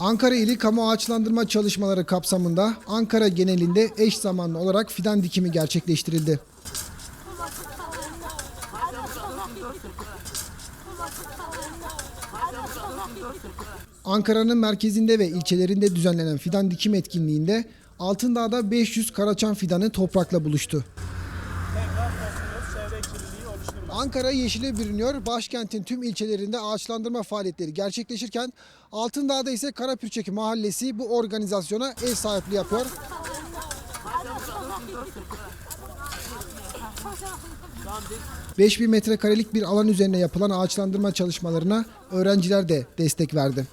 Ankara ili kamu ağaçlandırma çalışmaları kapsamında Ankara genelinde eş zamanlı olarak fidan dikimi gerçekleştirildi. Ankara'nın merkezinde ve ilçelerinde düzenlenen fidan dikim etkinliğinde Altındağ'da 500 karaçam fidanı toprakla buluştu. Ankara yeşile bürünüyor. Başkentin tüm ilçelerinde ağaçlandırma faaliyetleri gerçekleşirken Altındağ'da ise Karapürçek Mahallesi bu organizasyona ev sahipliği yapıyor. ...5000 metrekarelik bir alan üzerine yapılan ağaçlandırma çalışmalarına öğrenciler de destek verdi.